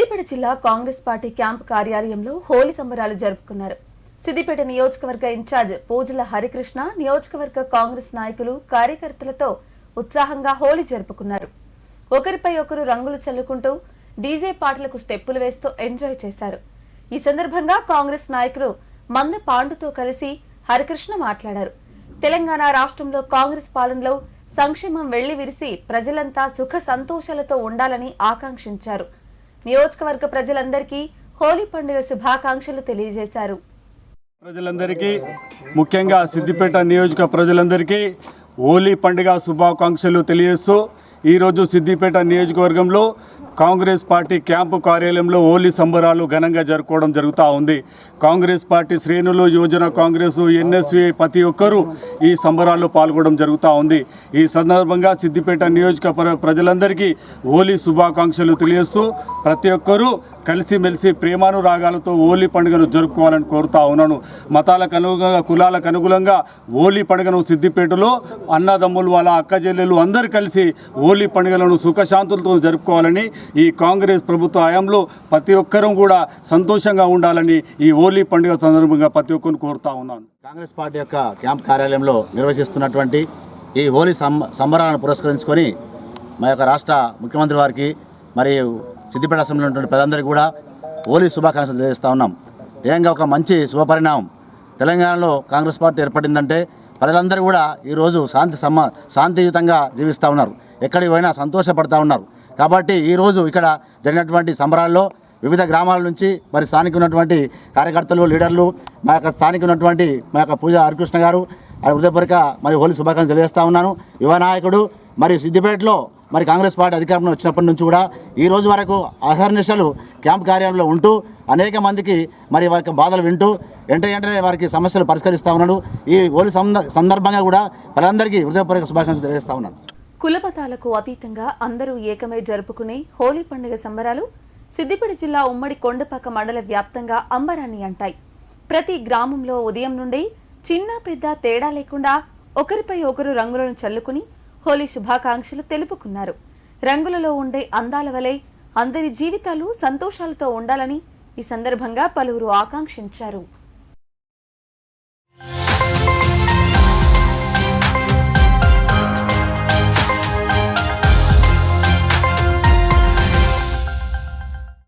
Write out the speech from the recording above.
సిద్దిపేట జిల్లా Congress party camp కార్యాలయంలో హోలీ సంబరాలు జరుపుకున్నారు. సిద్దిపేట నియోజకవర్గ ఇన్ఛార్జ్ పూజల హరికృష్ణ నియోజకవర్గ కాంగ్రెస్ నాయకులు కార్యకర్తలతో ఉత్సాహంగా హోలీ జరుపుకున్నారు. ఒకరిపై ఒకరు రంగులు చల్లుకుంటూ డీజే పాటలకు స్టెప్పులు వేస్తూ ఎంజాయ్ చేశారు. ఈ సందర్భంగా కాంగ్రెస్ నాయకులు మంద పాండుతో కలిసి హరికృష్ణ మాట్లాడారు. తెలంగాణ రాష్ట్రంలో కాంగ్రెస్ పాలనలో సంక్షేమం వెళ్ళి విరిసి ప్రజలంతా సుఖ సంతోషాలతో ఉండాలని ఆకాంక్షించారు. నియోజకవర్గ ప్రజలందరికీ హోలీ పండుగ శుభాకాంక్షలు తెలియజేశారు. ప్రజలందరికీ ముఖ్యంగా సిద్దిపేట నియోజక ప్రజలందరికీ హోలీ పండుగ శుభాకాంక్షలు తెలియజేస్తూ ఈరోజు సిద్దిపేట నియోజకవర్గంలో కాంగ్రెస్ పార్టీ క్యాంపు కార్యాలయంలో హోలీ సంబరాలు ఘనంగా జరుపుకోవడం జరుగుతూ ఉంది. కాంగ్రెస్ పార్టీ శ్రేణులు యువజన కాంగ్రెస్ ఎన్ఎస్వి ప్రతి ఒక్కరూ ఈ సంబరాల్లో పాల్గొనడం జరుగుతూ ఉంది. ఈ సందర్భంగా సిద్దిపేట నియోజక ప్రజలందరికీ హోలీ శుభాకాంక్షలు తెలియజేస్తూ ప్రతి ఒక్కరూ కలిసిమెలిసి ప్రేమానురాగాలతో హోలీ పండుగను జరుపుకోవాలని కోరుతా ఉన్నాను. మతాలకు అనుగుణంగా కులాలకు అనుగుణంగా హోలీ పండుగను సిద్దిపేటలో అన్నదమ్ములు వాళ్ళ అక్క చెల్లెలు అందరూ కలిసి హోలీ పండుగలను సుఖశాంతులతో జరుపుకోవాలని ఈ కాంగ్రెస్ ప్రభుత్వ హయాంలో ప్రతి ఒక్కరూ కూడా సంతోషంగా ఉండాలని ఈ హోలీ పండుగ సందర్భంగా ప్రతి ఒక్కరిని కోరుతా ఉన్నాను. కాంగ్రెస్ పార్టీ యొక్క క్యాంప్ కార్యాలయంలో నిర్వహిస్తున్నటువంటి ఈ హోలీ సంబరాలను పురస్కరించుకొని మా యొక్క రాష్ట్ర ముఖ్యమంత్రి వారికి మరియు సిద్దిపేట అసెంబ్లీలో ఉన్నటువంటి ప్రజలందరికీ కూడా హోలీ శుభాకాంక్షలు తెలియజేస్తా ఉన్నాం. నిజంగా ఒక మంచి శుభపరిణామం. తెలంగాణలో కాంగ్రెస్ పార్టీ ఏర్పడిందంటే ప్రజలందరూ కూడా ఈరోజు శాంతి సమ్మ శాంతియుతంగా జీవిస్తూ ఉన్నారు. ఎక్కడికి పోయినా సంతోషపడతా ఉన్నారు. కాబట్టి ఈరోజు ఇక్కడ జరిగినటువంటి సంబరాల్లో వివిధ గ్రామాల నుంచి మరి స్థానిక ఉన్నటువంటి కార్యకర్తలు లీడర్లు మా యొక్క స్థానిక ఉన్నటువంటి మా యొక్క పూజ హరికృష్ణ గారు అది హృదయపూర్వక మరి హోలీ శుభాకాంక్షలు తెలియజేస్తా ఉన్నాను. యువ నాయకుడు మరి సిద్దిపేటలో మరి కాంగ్రెస్ పార్టీ అధికారంలో వచ్చినప్పటి నుంచి కూడా ఈ రోజు వరకు అహర్నిశలు క్యాంప్ కార్యాలయంలో ఉంటూ అనేక మందికి మరి వారి బాధలు వింటూ వెంటనే వెంటనే వారికి సమస్యలు పరిష్కరిస్తూ ఉన్నాడు. ఈ హోలీ సందర్భంగా కూడా ప్రజలందరికీ హృదయపూర్వక శుభాకాంక్షలు తెలియజేస్తా ఉన్నాను. కులపతాలకు అతీతంగా అందరూ ఏకమై జరుపుకునే హోలీ పండుగ సంబరాలు సిద్దిపేట జిల్లా ఉమ్మడి కొండపాక మండల వ్యాప్తంగా అంబరాన్ని అంటాయి. ప్రతి గ్రామంలో ఉదయం నుండి చిన్న పెద్ద తేడా లేకుండా ఒకరిపై ఒకరు రంగులను చల్లుకుని హోలీ శుభాకాంక్షలు తెలుపుకున్నారు. రంగులలో ఉండే అందాల వలె అందరి జీవితాలు సంతోషాలతో ఉండాలని ఈ సందర్భంగా పలువురు ఆకాంక్షించారు.